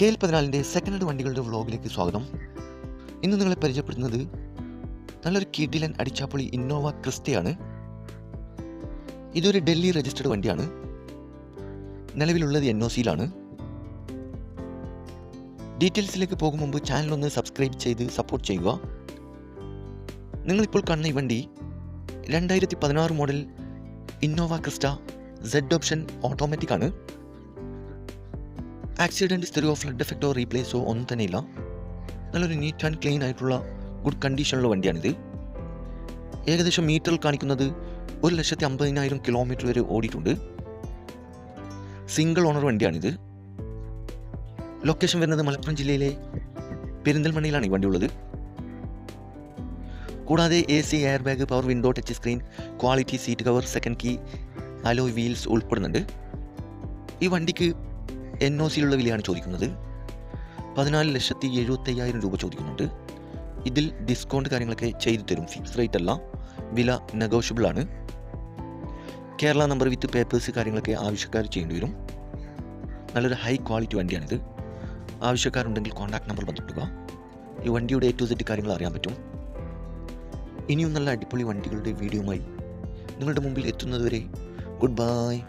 K L പതിനാലിന്റെ second hand വണ്ടികളുടെ വ്ളോഗിലേക്ക് സ്വാഗതം. ഇന്ന് നിങ്ങളെ പരിചയപ്പെടുത്തുന്നത് നല്ലൊരു കിഡിലൻ അടിച്ചാപ്പൊളി ഇന്നോവ ക്രിസ്റ്റയാണ്. ഇതൊരു ഡൽഹി രജിസ്റ്റേർഡ് വണ്ടിയാണ്. നിലവിലുള്ളത് എൻ ഒ സിയിലാണ് ഡീറ്റെയിൽസിലേക്ക് പോകും മുമ്പ് ചാനൽ ഒന്ന് സബ്സ്ക്രൈബ് ചെയ്ത് സപ്പോർട്ട് ചെയ്യുക. നിങ്ങളിപ്പോൾ കാണുന്ന ഈ വണ്ടി രണ്ടായിരത്തി പതിനാറ് model Innova Crysta Z option automatic ആണ്. ആക്സിഡന്റ് സ്ഥിരമോ ഫ്ലഡ് എഫക്റ്റോ റീപ്ലേസോ ഒന്നും തന്നെ ഇല്ല നല്ലൊരു നീറ്റ് ആൻഡ് ക്ലീൻ ആയിട്ടുള്ള ഗുഡ് കണ്ടീഷനുള്ള വണ്ടിയാണിത്. ഏകദേശം മീറ്ററിൽ കാണിക്കുന്നത് ഒരു ലക്ഷത്തി അമ്പതിനായിരം കിലോമീറ്റർ വരെ ഓടിയിട്ടുണ്ട്. Single owner വണ്ടിയാണിത്. ലൊക്കേഷൻ വരുന്നത് മലപ്പുറം ജില്ലയിലെ പെരിന്തൽമണ്ണയിലാണ് ഈ വണ്ടി ഉള്ളത്. കൂടാതെ A C air bag power window touch screen quality seat cover second key alloy wheels ഉൾപ്പെടുന്നുണ്ട്. ഈ വണ്ടിക്ക് എൻ ഒ സിയിലുള്ള വിലയാണ് ചോദിക്കുന്നത്. പതിനാല് ലക്ഷത്തി എഴുപത്തയ്യായിരം രൂപ ചോദിക്കുന്നുണ്ട്. ഇതിൽ ഡിസ്കൗണ്ട് കാര്യങ്ങളൊക്കെ ചെയ്തു തരും. ഫിക്സ് റേറ്റ് അല്ല വില നെഗോഷ്യബിൾ ആണ്. കേരള നമ്പർ വിത്ത് പേപ്പേഴ്സ് കാര്യങ്ങളൊക്കെ ആവശ്യക്കാർ ചെയ്യേണ്ടി വരും. നല്ലൊരു ഹൈ ക്വാളിറ്റി വണ്ടിയാണിത്. ആവശ്യക്കാരുണ്ടെങ്കിൽ കോൺടാക്ട് നമ്പർ ബന്ധപ്പെടുക ഈ വണ്ടിയുടെ ടു സെറ്റ് കാര്യങ്ങൾ അറിയാൻ പറ്റും. ഇനിയും നല്ല അടിപൊളി വണ്ടികളുടെ വീഡിയോയുമായി നിങ്ങളുടെ മുമ്പിൽ എത്തുന്നതുവരെ ഗുഡ് ബൈ